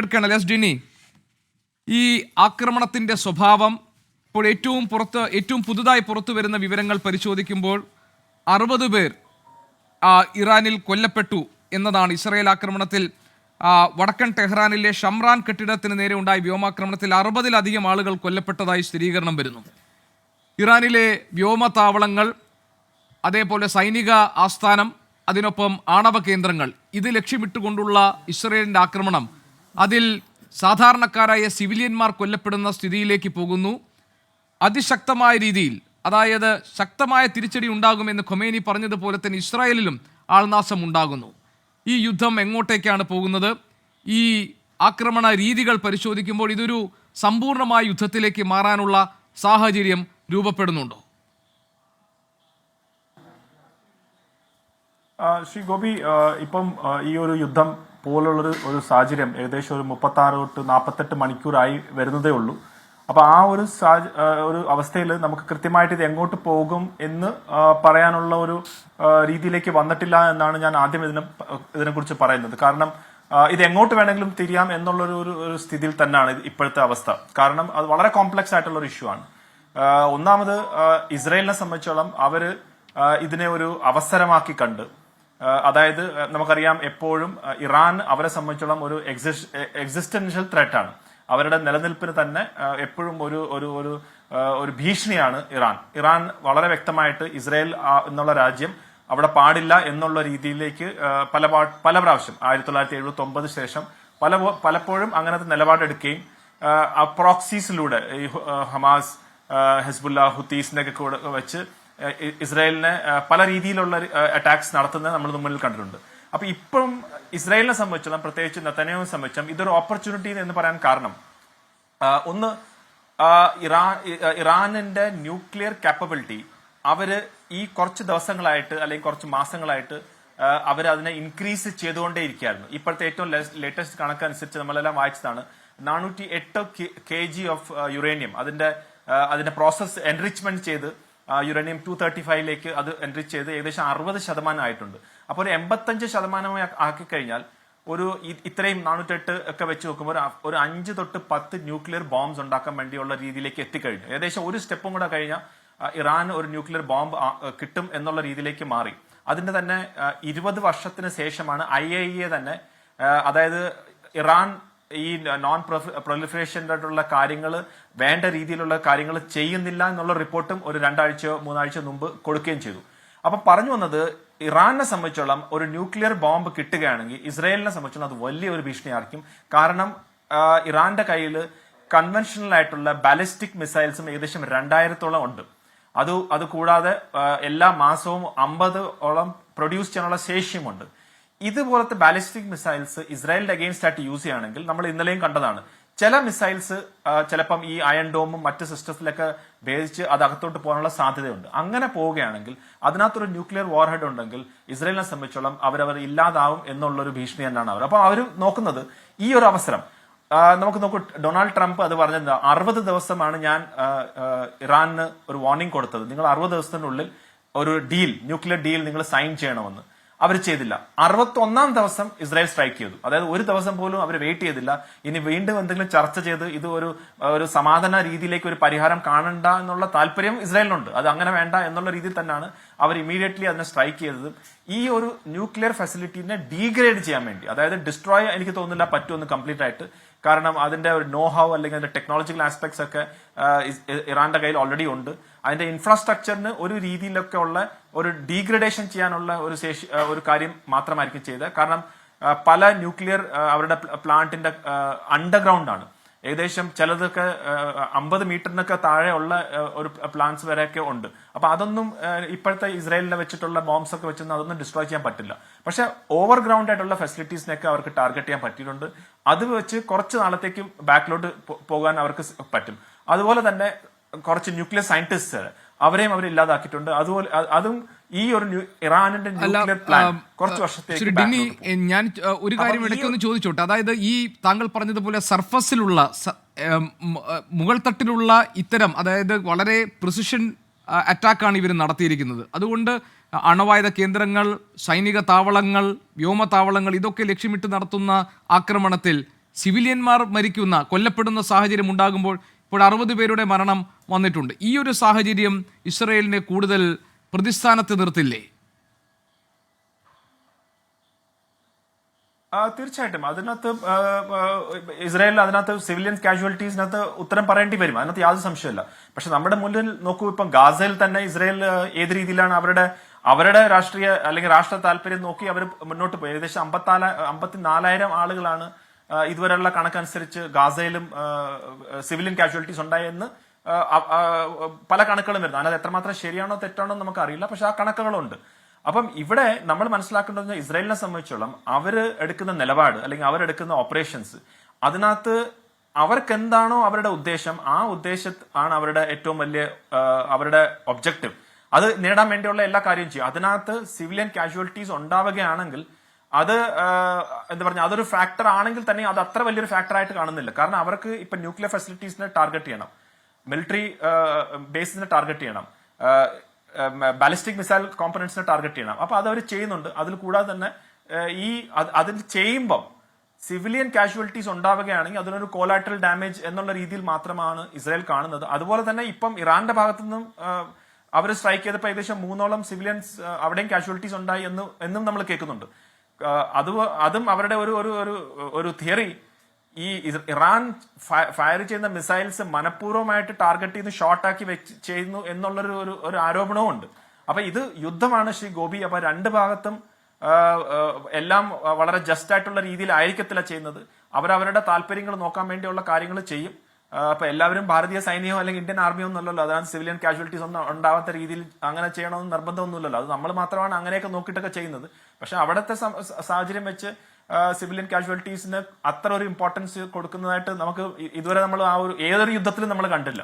എടുക്കണം എസ് ഡിനി ഈ ആക്രമണത്തിന്റെ സ്വഭാവം ഇപ്പോൾ ഏറ്റവും പുറത്ത് ഏറ്റവും പുതുതായി പുറത്തു വരുന്ന വിവരങ്ങൾ പരിശോധിക്കുമ്പോൾ അറുപത് പേർ ഇറാനിൽ കൊല്ലപ്പെട്ടു എന്നതാണ്. ഇസ്രായേൽ ആക്രമണത്തിൽ വടക്കൻ ടെഹ്റാനിലെ ഷംറാൻ കെട്ടിടത്തിന് നേരെ ഉണ്ടായ വ്യോമാക്രമണത്തിൽ അറുപതിലധികം ആളുകൾ കൊല്ലപ്പെട്ടതായി സ്ഥിരീകരണം വരുന്നു. ഇറാനിലെ വ്യോമതാവളങ്ങൾ അതേപോലെ സൈനിക ആസ്ഥാനം അതിനൊപ്പം ആണവ കേന്ദ്രങ്ങൾ ഇത് ലക്ഷ്യമിട്ടുകൊണ്ടുള്ള ഇസ്രയേലിന്റെ ആക്രമണം അതിൽ സാധാരണക്കാരായ സിവിലിയന്മാർ കൊല്ലപ്പെടുന്ന സ്ഥിതിയിലേക്ക് പോകുന്നു. അതിശക്തമായ രീതിയിൽ അതായത് ശക്തമായ തിരിച്ചടി ഉണ്ടാകുമെന്ന് ഖൊമേനി പറഞ്ഞതുപോലെ തന്നെ ഇസ്രായേലിലും ആൾനാശം ഉണ്ടാകുന്നു. ഈ യുദ്ധം എങ്ങോട്ടേക്കാണ് പോകുന്നത്? ഈ ആക്രമണ രീതികൾ പരിശോധിക്കുമ്പോൾ ഇതൊരു സമ്പൂർണമായ യുദ്ധത്തിലേക്ക് മാറാനുള്ള സാഹചര്യം രൂപപ്പെടുന്നുണ്ടോ? ശ്രീ ഗോപി ഇപ്പം ഈ ഒരു യുദ്ധം പോലുള്ളൊരു ഒരു സാഹചര്യം ഏകദേശം ഒരു മുപ്പത്തി ആറ് തൊട്ട് നാൽപ്പത്തെട്ട് മണിക്കൂറായി വരുന്നതേ ഉള്ളൂ. അപ്പൊ ആ ഒരു ഒരു അവസ്ഥയിൽ നമുക്ക് കൃത്യമായിട്ട് ഇത് എങ്ങോട്ട് പോകും എന്ന് പറയാനുള്ള ഒരു രീതിയിലേക്ക് വന്നിട്ടില്ല എന്നാണ് ഞാൻ ആദ്യം ഇതിനെ ഇതിനെ കുറിച്ച് പറയുന്നത്. കാരണം ഇത് എങ്ങോട്ട് വേണമെങ്കിലും തിരിയാം എന്നുള്ള ഒരു സ്ഥിതിയിൽ തന്നെയാണ് ഇപ്പോഴത്തെ അവസ്ഥ. കാരണം അത് വളരെ കോംപ്ലക്സ് ആയിട്ടുള്ള ഒരു ഇഷ്യൂ ആണ്. ഒന്നാമത് ഇസ്രയേലിനെ സംബന്ധിച്ചോളം അവർ ഇതിനെ ഒരു അവസരമാക്കി കണ്ട് അതായത് നമുക്കറിയാം എപ്പോഴും ഇറാൻ അവരെ സംബന്ധിച്ചോളം ഒരു എക്സിസ്റ്റൻഷ്യൽ ത്രെറ്റ് ആണ്. അവരുടെ നിലനിൽപ്പിന് തന്നെ എപ്പോഴും ഒരു ഒരു ഒരു ഒരു ഭീഷണിയാണ് ഇറാൻ. ഇറാൻ വളരെ വ്യക്തമായിട്ട് ഇസ്രായേൽ എന്നുള്ള രാജ്യം അവിടെ പാടില്ല എന്നുള്ള രീതിയിലേക്ക് പല പല പ്രാവശ്യം ആയിരത്തി തൊള്ളായിരത്തി എഴുപത്തി ഒമ്പത് ശേഷം പല പലപ്പോഴും അങ്ങനത്തെ നിലപാടെടുക്കുകയും പ്രോക്സീസിലൂടെ ഈ ഹമാസ് ഹെസ്ബുല്ല ഹുത്തീസിനെ ഒക്കെ കൂടെ വെച്ച് ഇസ്രായേലിനെ പല രീതിയിലുള്ള അറ്റാക്സ് നടത്തുന്നത് നമ്മൾ മുന്നിൽ കണ്ടിട്ടുണ്ട്. അപ്പൊ ഇപ്പം ഇസ്രായേലിനെ സംബന്ധിച്ചിടത്തോളം പ്രത്യേകിച്ച് നത്തനയെ സംബന്ധിച്ചും ഇതൊരു ഓപ്പർച്യൂണിറ്റി എന്ന് പറയാൻ കാരണം ഒന്ന് ഇറാ ഇറാനിന്റെ ന്യൂക്ലിയർ കാപ്പബിലിറ്റി അവർ ഈ കുറച്ച് ദിവസങ്ങളായിട്ട് അല്ലെങ്കിൽ കുറച്ച് മാസങ്ങളായിട്ട് അവർ അതിനെ ഇൻക്രീസ് ചെയ്തുകൊണ്ടേ ചെയ്തുകൊണ്ടേയിരിക്കുകയായിരുന്നു. ഇപ്പോഴത്തെ ഏറ്റവും ലേറ്റസ്റ്റ് കണക്കനുസരിച്ച് നമ്മളെല്ലാം വായിച്ചതാണ് നാനൂറ്റി എട്ട് കെ ജി ഓഫ് യുറേനിയം അതിന്റെ അതിന്റെ പ്രോസസ് എൻറിച്ച്മെന്റ് ചെയ്ത് യുറേനിയം ടു തേർട്ടി ഫൈവിലേക്ക് അത് എൻറിച്ച് ചെയ്ത് ഏകദേശം അറുപത് ശതമാനം ആയിട്ടുണ്ട്. അപ്പോൾ ഒരു എൺപത്തഞ്ച് ശതമാനമായി ആക്കി കഴിഞ്ഞാൽ ഒരു ഇത്രയും നാനൂറ്റെട്ട് ഒക്കെ വെച്ച് നോക്കുമ്പോൾ ഒരു അഞ്ച് തൊട്ട് പത്ത് ന്യൂക്ലിയർ ബോംബ്സ് ഉണ്ടാക്കാൻ വേണ്ടിയുള്ള രീതിയിലേക്ക് എത്തിക്കഴിഞ്ഞു. ഏകദേശം ഒരു സ്റ്റെപ്പും കൂടെ കഴിഞ്ഞാൽ ഇറാൻ ഒരു ന്യൂക്ലിയർ ബോംബ് കിട്ടും എന്നുള്ള രീതിയിലേക്ക് മാറി. അതിന്റെ തന്നെ ഇരുപത് വർഷത്തിന് ശേഷമാണ് ഐ എ തന്നെ അതായത് ഇറാൻ ഈ നോൺ പ്രൊലിഫറേഷനുള്ള കാര്യങ്ങൾ വേണ്ട രീതിയിലുള്ള കാര്യങ്ങൾ ചെയ്യുന്നില്ല എന്നുള്ള റിപ്പോർട്ടും ഒരു രണ്ടാഴ്ചയോ മൂന്നാഴ്ചയോ മുമ്പ് കൊടുക്കുകയും ചെയ്തു. അപ്പൊ പറഞ്ഞു വന്നത് ഇറാനെ സംബന്ധിച്ചോളം ഒരു ന്യൂക്ലിയർ ബോംബ് കിട്ടുകയാണെങ്കിൽ ഇസ്രായേലിനെ സംബന്ധിച്ചോളം അത് വലിയൊരു ഭീഷണിയായിരിക്കും. കാരണം ഇറാന്റെ കയ്യിൽ കൺവെൻഷണൽ ആയിട്ടുള്ള ബാലിസ്റ്റിക് മിസൈൽസും ഏകദേശം രണ്ടായിരത്തോളം ഉണ്ട്. അത് അത് കൂടാതെ എല്ലാ മാസവും അമ്പത് ഓളം പ്രൊഡ്യൂസ് ചെയ്യാനുള്ള ശേഷിയുമുണ്ട്. ഇതുപോലത്തെ ബാലിസ്റ്റിക് മിസൈൽസ് ഇസ്രായേലിന്റെ അഗെയിൻസ്റ്റ് ആയിട്ട് യൂസ് ചെയ്യുകയാണെങ്കിൽ നമ്മൾ ഇന്നലെയും കണ്ടതാണ്. ചില മിസൈൽസ് ചിലപ്പം ഈ അയൺ ഡോമും മറ്റ് സിസ്റ്റത്തിലൊക്കെ ഭേദിച്ച് അത് അകത്തോട്ട് പോകാനുള്ള സാധ്യതയുണ്ട്. അങ്ങനെ പോവുകയാണെങ്കിൽ അതിനകത്തൊരു ന്യൂക്ലിയർ വാർ ഹെഡ് ഉണ്ടെങ്കിൽ ഇസ്രായേലിനെ സംബന്ധിച്ചോളം അവരവർ ഇല്ലാതാവും എന്നുള്ളൊരു ഭീഷണി തന്നെയാണ് അവർ. അപ്പൊ അവർ നോക്കുന്നത് ഈ ഒരു അവസരം. നമുക്ക് നോക്കൂ ഡൊണാൾഡ് ട്രംപ് അത് പറഞ്ഞത് അറുപത് ദിവസമാണ് ഞാൻ ഇറാനിന് ഒരു വാർണിംഗ് കൊടുത്തത്. നിങ്ങൾ അറുപത് ദിവസത്തിനുള്ളിൽ ഒരു ഡീൽ ന്യൂക്ലിയർ ഡീൽ നിങ്ങൾ സൈൻ ചെയ്യണമെന്ന്. അവർ ചെയ്തില്ല. അറുപത്തി ഒന്നാം ദിവസം ഇസ്രായേൽ സ്ട്രൈക്ക് ചെയ്തു. അതായത് ഒരു ദിവസം പോലും അവർ വെയിറ്റ് ചെയ്തില്ല. ഇനി വീണ്ടും എന്തെങ്കിലും ചർച്ച ചെയ്ത് ഇത് ഒരു ഒരു സമാധാന രീതിയിലേക്ക് ഒരു പരിഹാരം കാണണ്ട എന്നുള്ള താല്പര്യം ഇസ്രായേലിനുണ്ട്. അത് അങ്ങനെ വേണ്ട എന്നുള്ള രീതിയിൽ തന്നെയാണ് അവർ ഇമീഡിയറ്റ്ലി അതിനെ സ്ട്രൈക്ക് ചെയ്തത്. ഈ ഒരു ന്യൂക്ലിയർ ഫെസിലിറ്റിനെ ഡീഗ്രേഡ് ചെയ്യാൻ വേണ്ടി അതായത് ഡിസ്ട്രോയ് എനിക്ക് തോന്നുന്നില്ല പറ്റുമെന്ന് കംപ്ലീറ്റ് ആയിട്ട് കാരണം അതിന്റെ ഒരു നോ ഹൗ അല്ലെങ്കിൽ അതിന്റെ ടെക്നോളജിക്കൽ ആസ്പെക്ട്സ് ഒക്കെ ആ, ഇറാന്റെ കയ്യിൽ ഓൾറെഡി ഉണ്ട്. അതിന്റെ ഇൻഫ്രാസ്ട്രക്ചറിന് ഒരു രീതിയിലൊക്കെ ഉള്ള ഒരു ഡീഗ്രഡേഷൻ ചെയ്യാനുള്ള ഒരു ശേഷി ഒരു കാര്യം മാത്രമായിരിക്കും ചെയ്തത്. കാരണം പല ന്യൂക്ലിയർ അവരുടെ പ്ലാന്റിന്റെ അണ്ടർഗ്രൗണ്ട് ആണ്. ഏകദേശം ചിലതൊക്കെ അമ്പത് മീറ്ററിനൊക്കെ താഴെ ഉള്ള ഒരു പ്ലാന്റ്സ് വരെയൊക്കെ ഉണ്ട്. അപ്പൊ അതൊന്നും ഇപ്പോഴത്തെ ഇസ്രായേലിനെ വെച്ചിട്ടുള്ള ബോംബ്സ് ഒക്കെ വെച്ചൊന്നും അതൊന്നും ഡിസ്ട്രോയ് ചെയ്യാൻ പറ്റില്ല. പക്ഷെ ഓവർ ഗ്രൗണ്ട് ആയിട്ടുള്ള ഫെസിലിറ്റീസിനൊക്കെ അവർക്ക് ടാർഗറ്റ് ചെയ്യാൻ പറ്റിയിട്ടുണ്ട്. അത് വെച്ച് കുറച്ച് നാളത്തേക്ക് ബാക്കിലോട്ട് പോകാൻ അവർക്ക് പറ്റും. അതുപോലെ തന്നെ കുറച്ച് ന്യൂക്ലിയർ സയന്റിസ്റ്റ് അവരെയും അവർ ഇല്ലാതാക്കിയിട്ടുണ്ട്. അതുപോലെ അതും ഈ ഒരു ഇറാനിന്റെ ന്യൂക്ലിയർ പ്ലാൻ കുറച്ച് വർഷത്തേക്ക് ഞാൻ ഒരു കാര്യം ഇടയ്ക്കൊന്ന് ചോദിച്ചോട്ടെ. അതായത് ഈ താങ്കൾ പറഞ്ഞതുപോലെ സർഫസിലുള്ള മുകൾ തട്ടിലുള്ള ഇത്തരം അതായത് വളരെ പ്രിസിഷൻ അറ്റാക്കാണ് ഇവർ നടത്തിയിരിക്കുന്നത്. അതുകൊണ്ട് അണവായുധ കേന്ദ്രങ്ങൾ സൈനിക താവളങ്ങൾ വ്യോമ താവളങ്ങൾ ഇതൊക്കെ ലക്ഷ്യമിട്ട് നടത്തുന്ന ആക്രമണത്തിൽ സിവിലിയന്മാർ മരിക്കുന്ന കൊല്ലപ്പെടുന്ന സാഹചര്യം ഉണ്ടാകുമ്പോൾ ഇപ്പോൾ അറുപത് പേരുടെ മരണം വന്നിട്ടുണ്ട്. ഈ ഒരു സാഹചര്യം ഇസ്രയേലിനെ കൂടുതൽ പ്രതിസ്ഥാനത്ത് നിർത്തില്ലേ? തീർച്ചയായിട്ടും. അതിനകത്ത് ഇസ്രായേലിൽ അതിനകത്ത് സിവിലിയൻ കാഷ്വാലിറ്റീസിനകത്ത് ഉത്തരം പറയേണ്ടി വരും. അതിനകത്ത് യാതൊരു സംശയമില്ല പക്ഷെ നമ്മുടെ മുന്നിൽ നോക്കൂ ഇപ്പം ഗാസയിൽ തന്നെ ഇസ്രായേൽ ഏത് രീതിയിലാണ് അവരുടെ അവരുടെ രാഷ്ട്രീയ അല്ലെങ്കിൽ രാഷ്ട്ര താല്പര്യം നോക്കി അവർ മുന്നോട്ട് പോയി. ഏകദേശം അമ്പത്തിനാല് അമ്പത്തിനാലായിരം ആളുകളാണ് ഇതുവരെയുള്ള കണക്കനുസരിച്ച് ഗാസയിലും സിവിലിയൻ കാഷ്വാലിറ്റീസ് ഉണ്ടായെന്ന് പല കണക്കുകളും വരുന്നത് അതിനകത്ത് എത്രമാത്രം ശരിയാണോ തെറ്റാണോ നമുക്ക് അറിയില്ല പക്ഷെ ആ കണക്കുകളുണ്ട്. അപ്പം ഇവിടെ നമ്മൾ മനസ്സിലാക്കേണ്ടത് ഇസ്രായേലിനെ സംബന്ധിച്ചോളം അവർ എടുക്കുന്ന നിലപാട് അല്ലെങ്കിൽ അവരെടുക്കുന്ന ഓപ്പറേഷൻസ് അതിനകത്ത് അവർക്ക് എന്താണോ അവരുടെ ഉദ്ദേശം ആ ഉദ്ദേശ ആണ് അവരുടെ ഏറ്റവും വലിയ അവരുടെ ഒബ്ജക്റ്റീവ് അത് നേടാൻ വേണ്ടിയുള്ള എല്ലാ കാര്യവും ചെയ്യും. അതിനകത്ത് സിവിലിയൻ കാഷ്വാലിറ്റീസ് ഉണ്ടാവുകയാണെങ്കിൽ അത് എന്താ പറഞ്ഞ അതൊരു ഫാക്ടർ ആണെങ്കിൽ തന്നെ അത് അത്ര വലിയൊരു ഫാക്ടറായിട്ട് കാണുന്നില്ല. കാരണം അവർക്ക് ഇപ്പൊ ന്യൂക്ലിയർ ഫെസിലിറ്റീസിനെ ടാർഗറ്റ് ചെയ്യണം. മിലിറ്ററി ബേസിനെ ടാർഗറ്റ് ചെയ്യണം. ബാലിസ്റ്റിക് മിസൈൽ കോമ്പണൻസിനെ ടാർഗറ്റ് ചെയ്യണം. അപ്പൊ അത് അവർ ചെയ്യുന്നുണ്ട്. അതിൽ കൂടാതെ തന്നെ ഈ അത് അതിൽ ചെയ്യുമ്പം സിവിലിയൻ കാഷ്വാലിറ്റീസ് ഉണ്ടാവുകയാണെങ്കിൽ അതിനൊരു കോലാട്രൽ ഡാമേജ് എന്നുള്ള രീതിയിൽ മാത്രമാണ് ഇസ്രായേൽ കാണുന്നത്. അതുപോലെ തന്നെ ഇപ്പം ഇറാന്റെ ഭാഗത്തു നിന്നും അവർ സ്ട്രൈക്ക് ചെയ്തപ്പോൾ ഏകദേശം മൂന്നോളം സിവിലിയൻസ് അവിടെയും കാഷ്വാലിറ്റീസ് ഉണ്ടായി എന്ന് എന്നും നമ്മൾ കേൾക്കുന്നുണ്ട്. അത് അതും അവരുടെ ഒരു ഒരു ഒരു തിയറി ഈ ഇറാൻ ഫയർ ചെയ്യുന്ന മിസൈൽസ് മനഃപൂർവമായിട്ട് ടാർഗറ്റ് ഷോർട്ടാക്കി വെച്ച് ചെയ്യുന്നു എന്നുള്ളൊരു ഒരു ഒരു ആരോപണവും ഉണ്ട്. അപ്പൊ ഇത് യുദ്ധമാണ് ശ്രീ ഗോപി. അപ്പൊ രണ്ട് ഭാഗത്തും എല്ലാം വളരെ ജസ്റ്റ് ആയിട്ടുള്ള രീതിയിൽ ആയിരിക്കത്തില്ല ചെയ്യുന്നത്. അവരവരുടെ താല്പര്യങ്ങൾ നോക്കാൻ വേണ്ടിയുള്ള കാര്യങ്ങൾ ചെയ്യും. അപ്പൊ എല്ലാവരും ഭാരതീയ സൈന്യമോ അല്ലെങ്കിൽ ഇന്ത്യൻ ആർമിയോ ഒന്നുമല്ലല്ലോ. അതാണ് സിവിലിയൻ കാഷ്വാലിറ്റീസ് ഒന്നും ഉണ്ടാവാത്ത രീതിയിൽ അങ്ങനെ ചെയ്യണമെന്ന് നിർബന്ധമൊന്നുമില്ലല്ലോ. അത് നമ്മൾ മാത്രമാണ് അങ്ങനെയൊക്കെ നോക്കിയിട്ടൊക്കെ ചെയ്യുന്നത്. പക്ഷെ അവിടുത്തെ സാഹചര്യം വെച്ച് സിവിലിയൻ കാഷ്വാലിറ്റീസിന് അത്ര ഒരു ഇമ്പോർട്ടൻസ് കൊടുക്കുന്നതായിട്ട് നമുക്ക് ഇതുവരെ നമ്മൾ ആ ഒരു ഏതൊരു യുദ്ധത്തിലും നമ്മൾ കണ്ടില്ല.